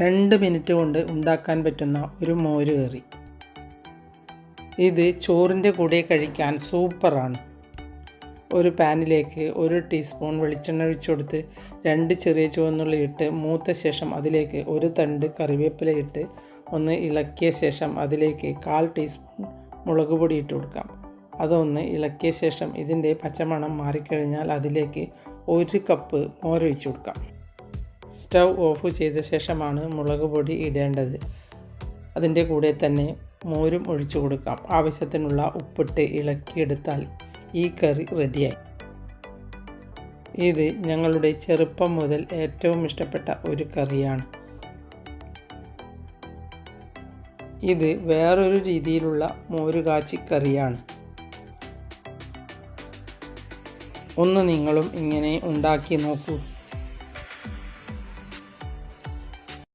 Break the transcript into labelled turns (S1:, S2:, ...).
S1: രണ്ട് മിനിറ്റ് കൊണ്ട് ഉണ്ടാക്കാൻ പറ്റുന്ന ഒരു മോര് കറി. ഇത് ചോറിന്റെ കൂടെ കഴിക്കാൻ സൂപ്പറാണ്. ഒരു പാനിലേക്ക് ഒരു ടീസ്പൂൺ വെളിച്ചെണ്ണ ഒഴിച്ചുകൊടുത്ത് രണ്ട് ചെറിയ ചുവന്നുള്ളി ഇട്ട് മൂത്ത ശേഷം അതിലേക്ക് ഒരു തണ്ട് കറിവേപ്പില ഇട്ട് ഒന്ന് ഇളക്കിയ ശേഷം അതിലേക്ക് കാൽ ടീസ്പൂൺ മുളക് പൊടി ഇട്ട് കൊടുക്കാം. അതൊന്ന് ഇളക്കിയ ശേഷം ഇതിന്റെ പച്ചമണം മാറിക്കഴിഞ്ഞാൽ അതിലേക്ക് ഒരു കപ്പ് മോരൊഴിച്ചു കൊടുക്കാം. സ്റ്റൗ ഓഫ് ചെയ്ത ശേഷമാണ് മുളക് പൊടി ഇടേണ്ടത്. അതിന്റെ കൂടെ തന്നെ മോരും ഒഴിച്ചു കൊടുക്കാം. ആവശ്യത്തിനുള്ള ഉപ്പിട്ട് ഇളക്കിയെടുത്താൽ ഈ കറി റെഡിയായി. ഇത് ഞങ്ങളുടെ ചെറുപ്പം മുതൽ ഏറ്റവും ഇഷ്ടപ്പെട്ട ഒരു കറിയാണ്. ഇത് വേറൊരു രീതിയിലുള്ള മോരുകാച്ചിക്കറിയാണ് കറിയാണ്. ഒന്ന് നിങ്ങളും ഇങ്ങനെ ഉണ്ടാക്കി നോക്കൂ.